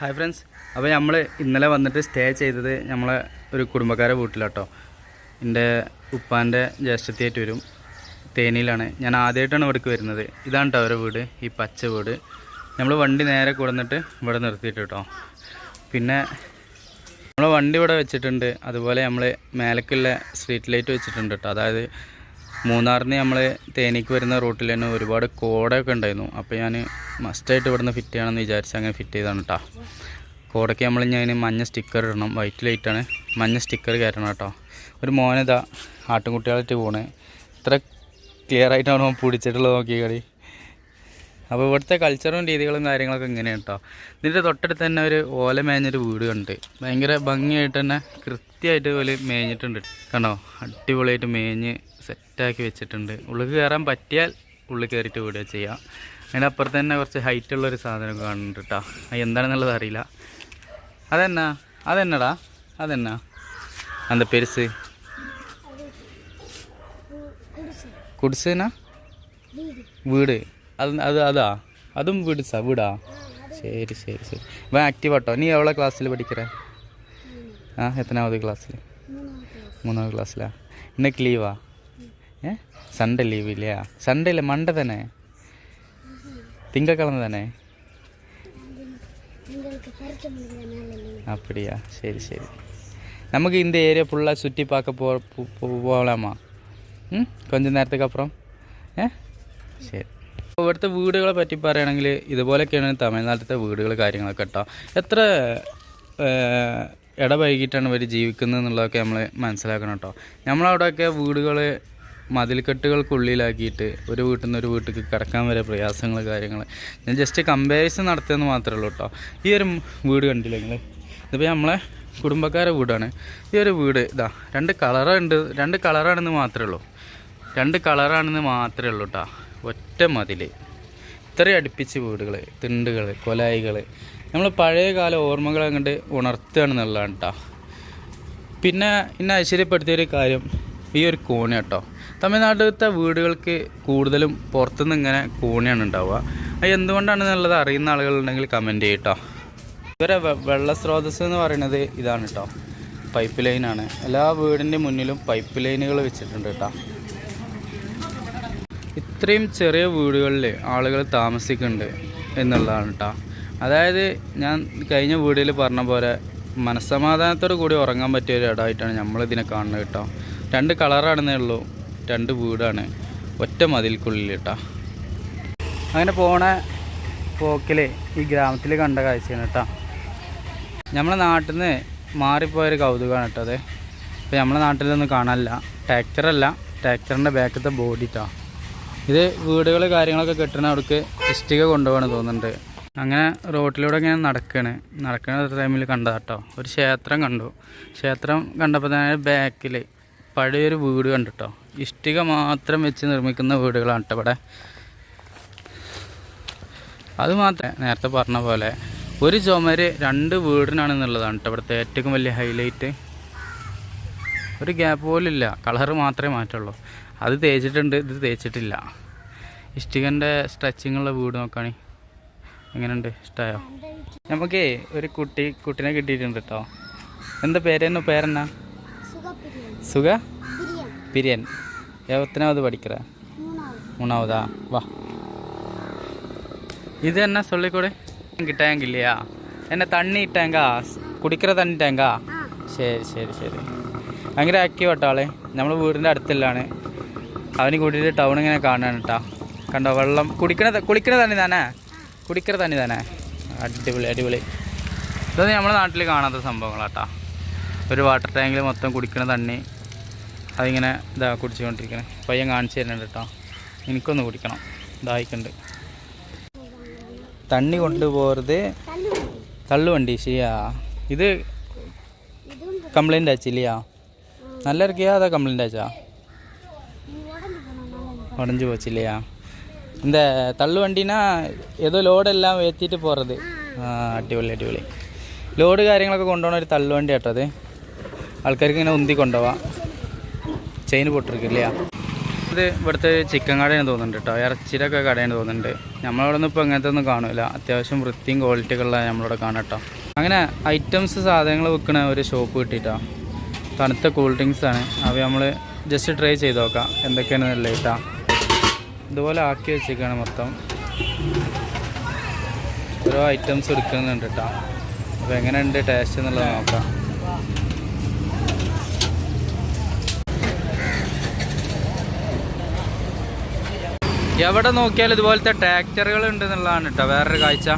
Hi friends അപ്പോൾ നമ്മൾ ഇന്നലെ വന്നിട്ട് സ്റ്റേ ചെയ്തത് നമ്മളെ ഒരു കുടുംബക്കാരെ വീട്ടിലാട്ടോ. എന്റെ ഉപ്പാന്റെ ജ്യേഷ്ഠത്തിയായിട്ട് വരും. തേനിയിലാണ്. ഞാൻ ആദ്യമായിട്ടാണ് ഇവിടേക്ക് വരുന്നത്. ഇതാണ് കേട്ടോ അവരുടെ വീട്. ഈ പച്ച വീട്. നമ്മൾ വണ്ടി നേരെ കൊടുന്നിട്ട് ഇവിടെ നിർത്തിയിട്ട് കേട്ടോ പിന്നെ നമ്മൾ വണ്ടി ഇവിടെ വെച്ചിട്ടുണ്ട്. അതുപോലെ നമ്മൾ മേലക്കുള്ള സ്ട്രീറ്റ് ലൈറ്റ് വെച്ചിട്ടുണ്ട് കേട്ടോ അതായത് മൂന്നാറിന് നമ്മൾ തേനിക്ക് വരുന്ന റൂട്ടിൽ തന്നെ ഒരുപാട് കോടയൊക്കെ ഉണ്ടായിരുന്നു. അപ്പോൾ ഞാൻ മസ്റ്റായിട്ട് ഇവിടുന്ന് ഫിറ്റ് ചെയ്യണമെന്ന് വിചാരിച്ച് അങ്ങനെ ഫിറ്റ് ചെയ്താണ് കേട്ടോ കോടയ്ക്ക് നമ്മൾ ഞാൻ മഞ്ഞ സ്റ്റിക്കർ ഇടണം. വൈറ്റ് ലൈറ്റാണ് മഞ്ഞ സ്റ്റിക്കർ കയറ്റണം കേട്ടോ ഒരു മോനിതാ ആട്ടുംകുട്ടികളായിട്ട് പോണേ. ഇത്ര ക്ലിയർ ആയിട്ടാണ് അവൻ പിടിച്ചിട്ടുള്ളത് നോക്കി കളി അപ്പോൾ ഇവിടുത്തെ കൾച്ചറും രീതികളും കാര്യങ്ങളൊക്കെ ഇങ്ങനെയാണ് കേട്ടോ ഇതിന്റെ തൊട്ടടുത്ത് തന്നെ ഒരു ഓല മേഞ്ഞൊരു വീട് കണ്ട് ഭയങ്കര ഭംഗിയായിട്ട് തന്നെ കൃത്യമായിട്ട് പോലെ മേഞ്ഞിട്ടുണ്ട്. കണ്ടോ? അടിപൊളിയായിട്ട് മേഞ്ഞ് സെറ്റാക്കി വെച്ചിട്ടുണ്ട്. ഉള്ളിൽ കയറാൻ പറ്റിയാൽ ഉള്ളിൽ കയറിയിട്ട് വീടുക ചെയ്യാം. അതിന്റെ അപ്പുറത്ത് തന്നെ കുറച്ച് ഹൈറ്റ് ഉള്ളൊരു സാധനം കാണുന്നുണ്ട് കേട്ടോ അത് എന്താണെന്നുള്ളത് അറിയില്ല. അതെന്നാ? അതെന്നടാ? അതെന്നാ? അന്ത പെരുസ് കുടിസേനാ? വീട്. അത് അത് അതാ? അതും വീട് സാ വീടാ? ശരി ശരി ശരി. ഇവൻ ആക്റ്റീവ് ആട്ടോ. നീ എവളെ ക്ലാസ്സിൽ പഠിക്കറേ ആ എത്രാമത് ക്ലാസ്സിൽ മൂന്നാമത് ക്ലാസ്സിലാ ഇന്നൊക്കെ ലീവാ ഏ സൺഡേ ലീവ് ഇല്ല സൺഡേ ഇല്ല മൺഡേ തന്നെ തിങ്കളക്കിഴമ തന്നെ அப்படியா சரி சரி நமக்கு இந்த ஏரியா ஃபுல்லாக சுற்றி பார்க்க போ போ- போ- போகலாமா ம் கொஞ்ச നേരത്തേക്ക് അപ്പുറം ഏ ശരി അപ്പോൾ ഇവിടുത്തെ വീടുകളെ പറ്റി പറയുകയാണെങ്കിൽ ഇതുപോലെയൊക്കെയാണ് തമിഴ്നാട്ടിലത്തെ വീടുകൾ കാര്യങ്ങളൊക്കെ കേട്ടോ എത്ര ഏഹ്, ഇടപഴകിയിട്ടാണ് ഇവർ ജീവിക്കുന്നത് എന്നുള്ളതൊക്കെ നമ്മൾ മനസ്സിലാക്കണം കേട്ടോ. നമ്മളവിടെയൊക്കെ വീടുകൾ മതിൽക്കെട്ടുകൾക്കുള്ളിലാക്കിയിട്ട് ഒരു വീട്ടിൽ നിന്ന് ഒരു വീട്ടിലേക്ക് കിടക്കാൻ വരെ പ്രയാസങ്ങൾ കാര്യങ്ങൾ ഞാൻ ജസ്റ്റ് കമ്പാരിസൺ നടത്തിയെന്ന് മാത്രമേ ഉള്ളൂ കേട്ടോ. ഈ ഒരു വീട് കണ്ടില്ലേ നിങ്ങൾ ഇതിപ്പോൾ നമ്മളെ കുടുംബക്കാരെ വീടാണ്. ഈ ഒരു വീട് ഇതാ രണ്ട് കളറുണ്ട് രണ്ട് കളറാണെന്ന് മാത്രമേ ഉള്ളൂ. രണ്ട് കളറാണെന്ന് മാത്രമേ ഉള്ളൂ കേട്ടോ. ഒറ്റ മതിൽ ഇത്രയും അടുപ്പിച്ച് വീടുകൾ തിണ്ടുകൾ കൊലായികൾ നമ്മൾ പഴയ കാല ഓർമ്മകൾ അങ്ങോട്ട് ഉണർത്തുകയാണെന്നുള്ളതാണ് കേട്ടോ പിന്നെ എന്നെ ആശ്ചര്യപ്പെടുത്തിയൊരു കാര്യം ഈ ഒരു കോണ കേട്ടോ തമിഴ്നാട്ടിലത്തെ വീടുകൾക്ക് കൂടുതലും പുറത്തുനിന്ന് ഇങ്ങനെ കോണിയാണ് ഉണ്ടാവുക. അത് എന്തുകൊണ്ടാണെന്നുള്ളത് അറിയുന്ന ആളുകളുണ്ടെങ്കിൽ കമന്റ് ചെയ്യട്ടോ. ഇവരെ വെള്ള സ്രോതസ് എന്ന് പറയുന്നത് ഇതാണ് കേട്ടോ പൈപ്പ് ലൈനാണ് എല്ലാ വീടിന്റെ മുന്നിലും പൈപ്പ് ലൈനുകൾ വെച്ചിട്ടുണ്ട് കേട്ടോ ഇത്രയും ചെറിയ വീടുകളിൽ ആളുകൾ താമസിക്കുന്നുണ്ട് എന്നുള്ളതാണ് കേട്ടോ അതായത് ഞാൻ കഴിഞ്ഞ വീഡിയോയിൽ പറഞ്ഞ പോലെ മനസ്സമാധാനത്തോടു കൂടി ഉറങ്ങാൻ പറ്റിയ ഒരു ഇടമായിട്ടാണ് നമ്മളിതിനെ കാണുന്നത് കേട്ടോ. രണ്ട് കളറാണെന്നേ ഉള്ളൂ. രണ്ട് വീടാണ്. ഒറ്റ മതിൽക്കുള്ളിൽ കേട്ടോ. അങ്ങനെ പോണ പോക്കിൽ ഈ ഗ്രാമത്തിൽ കണ്ട കാഴ്ചയാണ് കേട്ടോ. നമ്മളെ നാട്ടിൽ നിന്ന് മാറിപ്പോയൊരു കൗതുകമാണ് കേട്ടോ അത്. ഇപ്പോൾ നമ്മളെ നാട്ടിലൊന്നും കാണാനില്ല. ട്രാക്ടറല്ല. ട്രാക്ടറിന്റെ ബാക്കത്തെ ബോഡി കേട്ടോ ഇത് വീടുകൾ കാര്യങ്ങളൊക്കെ കെട്ടണ അവർക്ക് ഇഷ്ടിക കൊണ്ടുപോകണം തോന്നുന്നുണ്ട്. അങ്ങനെ റോട്ടിലൂടെ ഇങ്ങനെ നടക്കുകയാണ് നടക്കുന്ന ടൈമിൽ കണ്ടതാട്ടോ. ഒരു ക്ഷേത്രം കണ്ടു. ക്ഷേത്രം കണ്ടപ്പോൾ തന്നെ ബാക്കിൽ പഴയൊരു വീട് കണ്ടു കേട്ടോ ഇഷ്ടിക മാത്രം വെച്ച് നിർമ്മിക്കുന്ന വീടുകളാണ് കേട്ടോ ഇവിടെ. അത് മാത്രമേ നേരത്തെ പറഞ്ഞ പോലെ ഒരു ചുമര് രണ്ട് വീടിനാണെന്നുള്ളതാണ് കേട്ടോ ഇവിടുത്തെ ഏറ്റവും വലിയ ഹൈലൈറ്റ് ഒരു ഗ്യാപ്പ് പോലും ഇല്ല. കളർ മാത്രമേ മാറ്റുള്ളൂ. അത് തേച്ചിട്ടുണ്ട് ഇത് തേച്ചിട്ടില്ല. ഇഷ്ടികന്റെ സ്ട്രെച്ചിങ്ങുള്ള വീട് നോക്കുകയാണെ എങ്ങനെയുണ്ട് ഇഷ്ടമായോ നമുക്കേ ഒരു കുട്ടി കുട്ടീനെ കിട്ടിയിട്ടുണ്ട് കേട്ടോ എന്താ പേരെന്നോ പേരെന്നാ സുഖ പിരിയൻ എത്രനാവത് പഠിക്കറ മൂന്നാവതാ വാ இது என்ன சொல்லிக்கொடு டேங்க் இல்லையா என்ன தண்ணி டேங்கா കുടിക്കുന്ന തണ്ണി ടാങ്കാ ശരി ശരി ശരി ഭയങ്കര ആക്റ്റീവ് ആട്ടോ ആള് നമ്മൾ വീടിൻ്റെ അടുത്തുള്ളതാണ് അവന് കൂട്ടിയിട്ട് ടൗൺ ഇങ്ങനെ കാണാണ് കേട്ടോ കണ്ടോ വെള്ളം കുടിക്കണ ത- കുളിക്കണ തണ്ണി തന്നെ കുടിക്കര തന്നെ തന്നെ അടിപൊളി അടിപൊളി. ഇതൊന്നും നമ്മുടെ നാട്ടിൽ കാണാത്ത സംഭവങ്ങളാട്ടാ. ഒരു വാട്ടർ ടാങ്കിൽ മൊത്തം കുടിക്കണ തണ്ണി അതിങ്ങനെ ഇതാ കുടിച്ചുകൊണ്ടിരിക്കണം. പയ്യൻ കാണിച്ചു തരുന്നുണ്ട് കേട്ടോ എനിക്കൊന്ന് കുടിക്കണം. ദാഹിക്കുന്നുണ്ട് തണ്ണി കൊണ്ടുപോകരുത്. തള്ളുവണ്ടി ശരിയാ. ഇത് കംപ്ലൈന്റ് അയച്ചില്ലയാ നല്ല ഇറക്കിയാ അതാ കംപ്ലൈന്റ് അയച്ചാ. ഉടഞ്ചു പോച്ചില്ലയാ இந்த தள்ளு വണ്ടിനാ ഏതോ ലോഡെല്ലാം ഏറ്റിട്ട് പോகிறது ആ അടിപൊളി അടിപൊളി. ലോഡ് കാര്യങ്ങളൊക്കെ കൊണ്ടുപോകണ ഒരു തള്ളുവണ്ടി ആട്ടോ അത്. ആൾക്കാർക്ക് ഇങ്ങനെ ഉന്തി കൊണ്ടുപോവാം. ചെയിൻ പൊട്ടിരിക്കില്ല? ഇത് ഇവിടുത്തെ ചിക്കൻ കടയാണ് തോന്നുന്നുണ്ട് കേട്ടോ. ഇറച്ചിലൊക്കെ കടയാണ് തോന്നുന്നുണ്ട്. നമ്മളവിടെ നിന്ന് ഇപ്പോൾ അങ്ങനത്തെ ഒന്നും കാണില്ല അത്യാവശ്യം വൃത്തിയും ക്വാളിറ്റിയൊക്കെ ഉള്ള നമ്മളവിടെ കാണാം കേട്ടോ. അങ്ങനെ ഐറ്റംസ് സാധനങ്ങൾ വിൽക്കുന്ന ഒരു ഷോപ്പ് കിട്ടിയിട്ടോ. തണുത്ത കൂൾ ഡ്രിങ്ക്സാണ് അവ നമ്മൾ ജസ്റ്റ് ട്രൈ ചെയ്ത് നോക്കാം. എന്തൊക്കെയാണ് നല്ല കേട്ടോ. ഇതുപോലെ ആക്കി വെച്ചേക്കാണ് മൊത്തം. ഓരോ ഐറ്റംസ് എടുക്കുന്നുണ്ട് കേട്ടോ അപ്പോൾ എങ്ങനെയുണ്ട് ടേസ്റ്റ് എന്നുള്ളത് നോക്കാം. എവിടെ നോക്കിയാലും ഇതുപോലത്തെ ട്രാക്ടറുകൾ ഉണ്ട് എന്നുള്ളതാണ് കേട്ടോ വേറൊരു കാഴ്ച.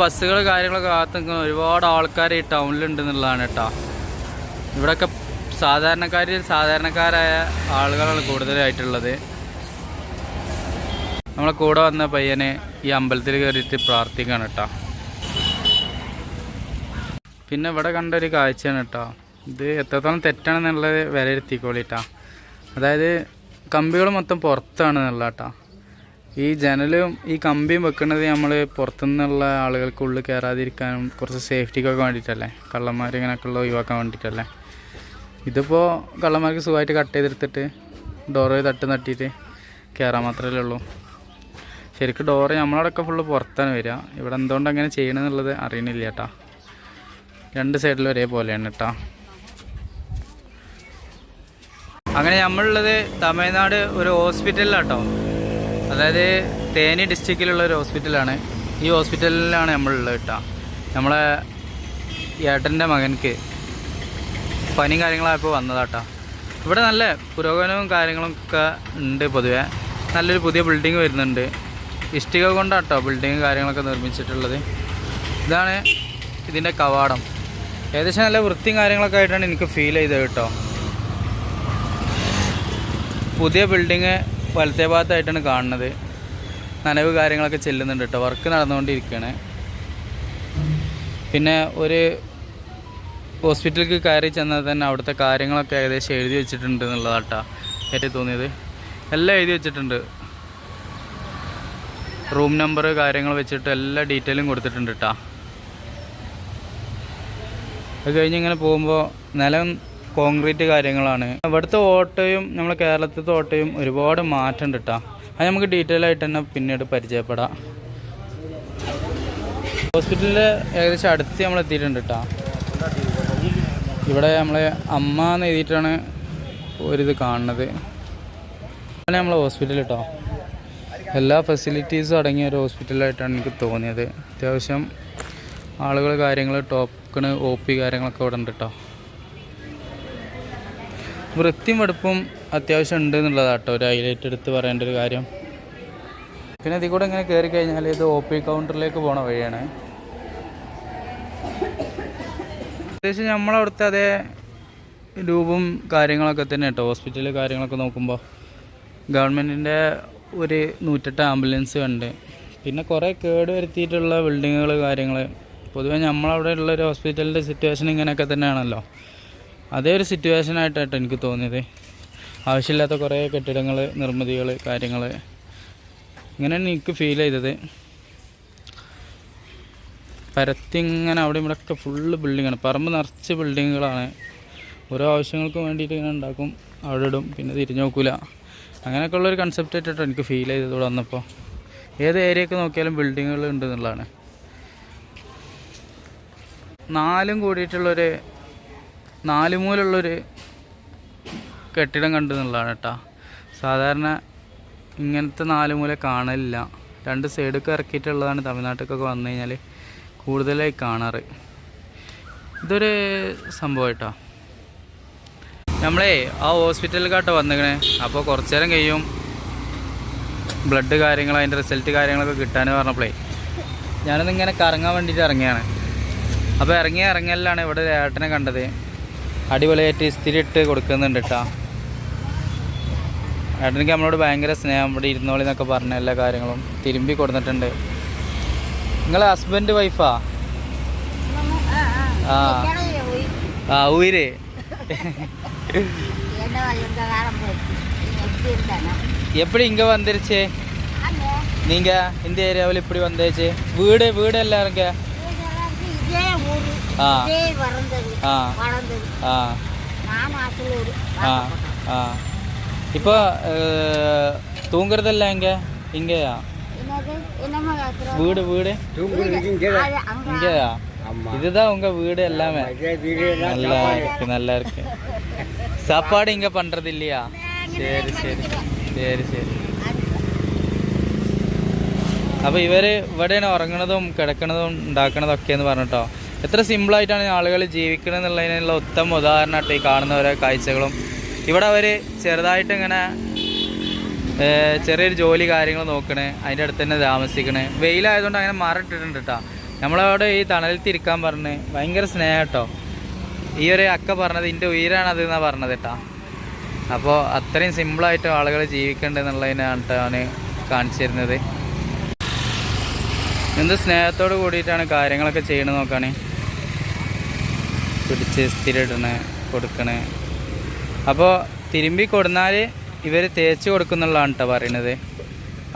ബസ്സുകൾ കാര്യങ്ങളൊക്കെ കാത്തു ഒരുപാട് ആൾക്കാർ ഈ ടൗണിലുണ്ട് എന്നുള്ളതാണ് കേട്ടോ ഇവിടെയൊക്കെ സാധാരണക്കാരിൽ സാധാരണക്കാരായ ആളുകളാണ് കൂടുതലായിട്ടുള്ളത്. നമ്മളെ കൂടെ വന്ന പയ്യനെ ഈ അമ്പലത്തിൽ കയറിയിട്ട് പ്രാർത്ഥിക്കുകയാണ് കേട്ടോ. പിന്നെ ഇവിടെ കണ്ട ഒരു കാഴ്ചയാണ് കേട്ടോ. ഇത് എത്രത്തോളം തെറ്റാണെന്നുള്ളത് വിലയിരുത്തിക്കോളിട്ടാ അതായത് കമ്പികൾ മൊത്തം പുറത്താണ് എന്നുള്ള കേട്ടോ. ഈ ജനലും ഈ കമ്പിയും വെക്കുന്നത് നമ്മൾ പുറത്തുനിന്നുള്ള ആളുകൾക്ക് ഉള്ളിൽ കയറാതിരിക്കാനും കുറച്ച് സേഫ്റ്റിക്കൊക്കെ വേണ്ടിയിട്ടല്ലേ? കള്ളന്മാരിങ്ങനെയൊക്കെ ഉള്ള ഒഴിവാക്കാൻ വേണ്ടിയിട്ടല്ലേ? ഇതിപ്പോൾ കള്ളന്മാർക്ക് സുഖമായിട്ട് കട്ട് ചെയ്തെടുത്തിട്ട് ഡോറ് തട്ട് തട്ടിയിട്ട് കയറാൻ മാത്രമേ ഉള്ളൂ. ശരിക്കും ഡോറ് നമ്മളവിടെയൊക്കെ ഫുള്ള് പുറത്താണ് വരിക. ഇവിടെ എന്തുകൊണ്ട് അങ്ങനെ ചെയ്യണമെന്നുള്ളത് അറിയണില്ല കേട്ടാ രണ്ട് സൈഡിലും ഒരേപോലെയാണ് കേട്ടോ അങ്ങനെ നമ്മളുള്ളത് തമിഴ്നാട് ഒരു ഹോസ്പിറ്റലിലാട്ടോ അതായത് തേനി ഡിസ്ട്രിക്റ്റിലുള്ള ഒരു ഹോസ്പിറ്റലാണ് ഈ ഹോസ്പിറ്റലിലാണ് നമ്മളുള്ളത് കേട്ടോ നമ്മളെ ഏട്ടന്റെ മകൻക്ക് പനിയും കാര്യങ്ങളായപ്പോൾ വന്നതാട്ടോ. ഇവിടെ നല്ല പുരോഗമനവും കാര്യങ്ങളൊക്കെ ഉണ്ട് പൊതുവെ. നല്ലൊരു പുതിയ ബിൽഡിംഗ് വരുന്നുണ്ട്. ഇഷ്ടിക കൊണ്ടാട്ടോ ബിൽഡിങ്ങും കാര്യങ്ങളൊക്കെ നിർമ്മിച്ചിട്ടുള്ളത്. ഇതാണ് ഇതിന്റെ കവാടം. ഏകദേശം നല്ല വൃത്തിയും കാര്യങ്ങളൊക്കെ ആയിട്ടാണ് എനിക്ക് ഫീൽ ചെയ്തത് കേട്ടോ. പുതിയ ബിൽഡിങ് വലത്തെ ഭാഗത്തായിട്ടാണ് കാണുന്നത്. നനവ് കാര്യങ്ങളൊക്കെ ചെല്ലുന്നുണ്ട് കേട്ടോ. വർക്ക് നടന്നുകൊണ്ടിരിക്കുകയാണ് പിന്നെ ഒരു ഹോസ്പിറ്റലിലേക്ക് കയറി ചെന്നാൽ തന്നെ അവിടുത്തെ കാര്യങ്ങളൊക്കെ ഏകദേശം എഴുതി വെച്ചിട്ടുണ്ട് എന്നുള്ളതാട്ടാ എനിക്ക് തോന്നിയത്. എല്ലാം എഴുതി വെച്ചിട്ടുണ്ട്. റൂം നമ്പർ കാര്യങ്ങൾ വെച്ചിട്ട് എല്ലാ ഡീറ്റെയിലും കൊടുത്തിട്ടുണ്ട് കേട്ടോ അത് കഴിഞ്ഞ് ഇങ്ങനെ പോകുമ്പോൾ നിലം കോൺക്രീറ്റ് കാര്യങ്ങളാണ്. ഇവിടുത്തെ ഓട്ടോയും നമ്മളെ കേരളത്തിലത്തെ ഓട്ടോയും ഒരുപാട് മാറ്റമുണ്ട് കേട്ടോ അത് നമുക്ക് ഡീറ്റെയിൽ ആയിട്ട് തന്നെ പിന്നീട് പരിചയപ്പെടാം. ഹോസ്പിറ്റലിൽ ഏകദേശം അടുത്ത് നമ്മൾ എത്തിയിട്ടുണ്ട് കേട്ടോ ഇവിടെ നമ്മളെ അമ്മ എന്ന് എഴുതിയിട്ടാണ് ഒരിത് കാണുന്നത്. അങ്ങനെ നമ്മളെ ഹോസ്പിറ്റൽ കേട്ടോ എല്ലാ ഫെസിലിറ്റീസും അടങ്ങിയ ഒരു ഹോസ്പിറ്റലായിട്ടാണ് എനിക്ക് തോന്നിയത്. അത്യാവശ്യം ആളുകൾ കാര്യങ്ങൾ ടോക്കണ് ഒ പി കാര്യങ്ങളൊക്കെ ഇവിടെ ഉണ്ട് കേട്ടോ വൃത്തിയും വെടുപ്പും അത്യാവശ്യം ഉണ്ട് എന്നുള്ളതാണ് കേട്ടോ ഒരു ഹൈലൈറ്റ് എടുത്ത് പറയേണ്ട ഒരു കാര്യം. പിന്നെ ഇതിൽ കൂടെ ഇങ്ങനെ കയറി കഴിഞ്ഞാൽ ഇത് ഒ പി കൗണ്ടറിലേക്ക് പോണ വഴിയാണ്. ഏകദേശം നമ്മളവിടുത്തെ അതേ രൂപം കാര്യങ്ങളൊക്കെ തന്നെ കേട്ടോ. ഹോസ്പിറ്റൽ കാര്യങ്ങളൊക്കെ നോക്കുമ്പോൾ ഗവൺമെന്റിന്റെ ഒരു നൂറ്റെട്ട് ആംബുലൻസ് ഉണ്ട് പിന്നെ കുറേ കേട് വരുത്തിയിട്ടുള്ള ബിൽഡിങ്ങുകൾ കാര്യങ്ങൾ പൊതുവേ നമ്മളവിടെ ഉള്ള ഒരു ഹോസ്പിറ്റലിന്റെ സിറ്റുവേഷൻ ഇങ്ങനെയൊക്കെ തന്നെയാണല്ലോ. അതേ ഒരു സിറ്റുവേഷൻ ആയിട്ടാണ് എനിക്ക് തോന്നിയത്. ആവശ്യമില്ലാത്ത കുറേ കെട്ടിടങ്ങൾ നിർമ്മിതികൾ കാര്യങ്ങൾ ഇങ്ങനെയാണ് എനിക്ക് ഫീൽ ചെയ്തത്. പരത്തി ഇങ്ങനെ അവിടെ ഇവിടെ ഒക്കെ ഫുള്ള് ബിൽഡിങ്ങാണ് പറമ്പ് നിറച്ച് ബിൽഡിങ്ങുകളാണ് ഓരോ ആവശ്യങ്ങൾക്കും വേണ്ടിയിട്ട് ഇങ്ങനെ ഉണ്ടാക്കും. അവിടെ ഇടും. പിന്നെ തിരിഞ്ഞു നോക്കില്ല അങ്ങനെയൊക്കെ ഉള്ളൊരു കൺസെപ്റ്റ് ആയിട്ടോ എനിക്ക് ഫീൽ ചെയ്തത് ഇവിടെ വന്നപ്പോൾ ഏത് ഏരിയയൊക്കെ നോക്കിയാലും ബിൽഡിങ്ങുകൾ ഉണ്ട് എന്നുള്ളതാണ്. നാലും കൂടിയിട്ടുള്ളൊരു നാല് മൂലുള്ളൊരു കെട്ടിടം കണ്ടു എന്നുള്ളതാണ് കേട്ടോ. സാധാരണ ഇങ്ങനത്തെ നാല് മൂല കാണലില്ല. രണ്ട് സൈഡൊക്കെ ഇറക്കിയിട്ടുള്ളതാണ് തമിഴ്നാട്ടിലേക്കൊക്കെ വന്നു കഴിഞ്ഞാൽ കൂടുതലായി കാണാറ്. ഇതൊരു സംഭവം കേട്ടോ നമ്മളേ ആ ഹോസ്പിറ്റലിലേക്കാട്ടോ വന്നിക്കണേ. അപ്പോൾ കുറച്ച് നേരം കഴിയും. ബ്ലഡ് കാര്യങ്ങൾ അതിന്റെ റിസൾട്ട് കാര്യങ്ങളൊക്കെ കിട്ടാൻ പറഞ്ഞപ്പോഴേ ഞാനൊന്ന് ഇങ്ങനെ കറങ്ങാൻ വേണ്ടിയിട്ട് ഇറങ്ങിയാണ്. അപ്പോൾ ഇറങ്ങിയ ഇറങ്ങലിലാണ് ഇവിടെ ഒരു ഏട്ടനെ കണ്ടത്. അടിപൊളിയായിട്ട് ഇസ്തിരി ഇട്ട് കൊടുക്കുന്നുണ്ട് കേട്ടോ ഏട്ടനിക്ക് നമ്മളോട് ഭയങ്കര സ്നേഹം. ഇവിടെ ഇരുന്നോളി എന്നൊക്കെ പറഞ്ഞ എല്ലാ കാര്യങ്ങളും. തിരുമ്പി കൊടുത്തിട്ടുണ്ട്. നിങ്ങളെ ഹസ്ബൻഡ് വൈഫാ ആ ആ ഊര് என்ன இந்த காலம் போச்சு எப்படி இருந்தானா எப்படி இங்கே வந்துருச்சு நீங்க இந்த ஏரியாவில் இப்படி வந்தாச்சு வீடு வீடு எல்லாம் இருக்க இதே ஊரு ஆ இதே வளர்ந்தது ஆ வளர்ந்தது ஆ நான் அசலூர் ஆ ஆ இப்போ தூங்குறதெல்லாம் எங்க இங்கேயா என்னது என்னம்மா கேட்குறோம் വീട് വീട്? ഇതാ ഉങ്ക உங்க வீடு നല്ല நல்லா സാപ്പാട് நல்லா இருக்கு சாப்பாடு இங்க பண்றது இல்லையா சரி சரி சரி ഇവിടെയാണ് ഉറങ്ങണതും കിടക്കണതും ഉണ്ടാക്കണതും ഒക്കെ എന്ന് പറഞ്ഞിട്ടോ. എത്ര സിമ്പിളായിട്ടാണ് ആളുകൾ ജീവിക്കണമെന്നുള്ളതിനുള്ള ഉത്തമ ഉദാഹരണമായിട്ട് ഈ കാണുന്ന ഓരോ കാഴ്ചകളും. ഇവിടെ അവർ ചെറുതായിട്ട് ഇങ്ങനെ ചെറിയൊരു ജോലി കാര്യങ്ങൾ നോക്കണേ അതിന്റെ അടുത്ത് തന്നെ താമസിക്കണേ. വെയിലായതുകൊണ്ട് അങ്ങനെ മാറിട്ടിട്ടുണ്ട് കേട്ടോ നമ്മളവിടെ ഈ തണലിൽ തിരിക്കാൻ പറഞ്ഞ് ഭയങ്കര സ്നേഹം കേട്ടോ ഈ ഒരു അക്ക പറഞ്ഞത് എന്റെ ഉയരാണത് എന്നാണ് പറഞ്ഞത് കേട്ടോ അപ്പോൾ അത്രയും സിമ്പിളായിട്ട് ആളുകൾ ജീവിക്കേണ്ടതെന്നുള്ളതിനാണ് കാണിച്ചു തരുന്നത്. എന്ത് സ്നേഹത്തോട് കൂടിയിട്ടാണ് കാര്യങ്ങളൊക്കെ ചെയ്യണത് നോക്കണേ പിടിച്ച് സ്ഥിരം ഇടണേ കൊടുക്കണേ. അപ്പോൾ തിരുമ്പി കൊടുന്നാൽ ഇവർ തേച്ച് കൊടുക്കുന്നുള്ളതാണ് കേട്ടോ പറയണത്.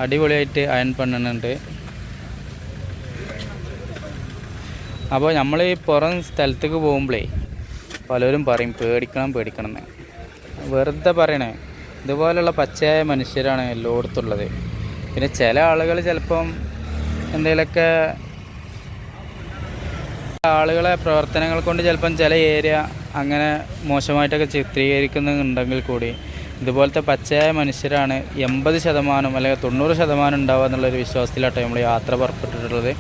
അടിപൊളിയായിട്ട് അയൺ പണ്ണുന്നുണ്ട് അപ്പോൾ നമ്മൾ ഈ പുറം സ്ഥലത്തേക്ക് പോകുമ്പോഴേ പലരും പറയും പേടിക്കണം പേടിക്കണം എന്ന് വെറുതെ പറയണേ. ഇതുപോലുള്ള പച്ചയായ മനുഷ്യരാണ് എല്ലായിടത്തുള്ളത്. പിന്നെ ചില ആളുകൾ ചിലപ്പം എന്തെങ്കിലുമൊക്കെ ആളുകളെ പ്രവർത്തനങ്ങൾ കൊണ്ട് ചിലപ്പം ചില ഏരിയ അങ്ങനെ മോശമായിട്ടൊക്കെ ചിത്രീകരിക്കുന്നുണ്ടെങ്കിൽ കൂടി ഇതുപോലത്തെ പച്ചയായ മനുഷ്യരാണ് എൺപത് ശതമാനം അല്ലെങ്കിൽ തൊണ്ണൂറ് ശതമാനം ഉണ്ടാവുക എന്നുള്ളൊരു വിശ്വാസത്തിലാട്ടോ നമ്മൾ യാത്ര പുറപ്പെട്ടിട്ടുള്ളത്.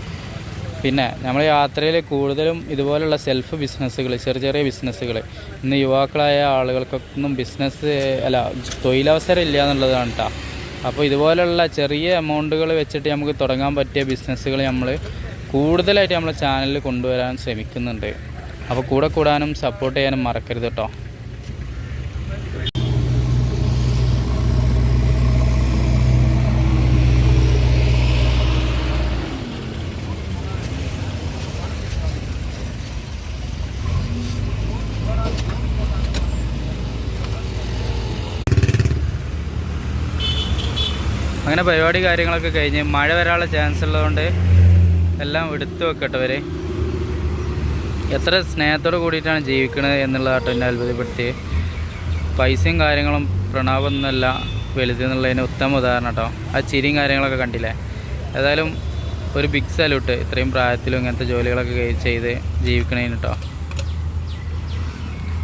പിന്നെ നമ്മൾ യാത്രയിൽ കൂടുതലും ഇതുപോലുള്ള സെൽഫ് ബിസിനസ്സുകൾ ചെറിയ ചെറിയ ബിസിനസ്സുകൾ ഇന്ന് യുവാക്കളായ ആളുകൾക്കൊന്നും ബിസിനസ് അല്ല തൊഴിലവസരം ഇല്ല എന്നുള്ളതാണ് കേട്ടോ അപ്പോൾ ഇതുപോലുള്ള ചെറിയ എമൗണ്ടുകൾ വെച്ചിട്ട് നമുക്ക് തുടങ്ങാൻ പറ്റിയ ബിസിനസ്സുകൾ നമ്മൾ കൂടുതലായിട്ട് നമ്മളെ ചാനലിൽ കൊണ്ടുവരാൻ ശ്രമിക്കുന്നുണ്ട്. അപ്പോൾ കൂടെ കൂടാനും സപ്പോർട്ട് ചെയ്യാനും മറക്കരുത് കേട്ടോ അങ്ങനെ പരിപാടി കാര്യങ്ങളൊക്കെ കഴിഞ്ഞ് മഴ വരാനുള്ള ചാൻസ് ഉള്ളതുകൊണ്ട് എല്ലാം എടുത്തു വെക്കട്ടെ വരെ എത്ര സ്നേഹത്തോട് കൂടിയിട്ടാണ് ജീവിക്കുന്നത് എന്നുള്ളതാട്ടോ എന്നെ അത്ഭുതപ്പെടുത്തി പൈസയും കാര്യങ്ങളും പ്രണാപമൊന്നുമല്ല വലുത് എന്നുള്ളതിന് ഉത്തമ ഉദാഹരണം കേട്ടോ. ആ ചിരിയും കാര്യങ്ങളൊക്കെ കണ്ടില്ലേ? ഏതായാലും ഒരു ബിഗ് സല്യൂട്ട് ഇത്രയും പ്രായത്തിലും ഇങ്ങനത്തെ ജോലികളൊക്കെ ചെയ്ത് ജീവിക്കണേന് കേട്ടോ.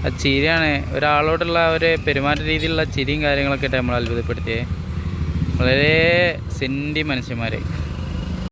ആ ചിരിയാണ് ഒരാളോടുള്ള ഒരു പെരുമാറ്റ രീതിയിലുള്ള ചിരിയും കാര്യങ്ങളൊക്കെ നമ്മൾ അത്ഭുതപ്പെടുത്തിയത് വളരെ സെന്റി മനുഷ്യന്മാർ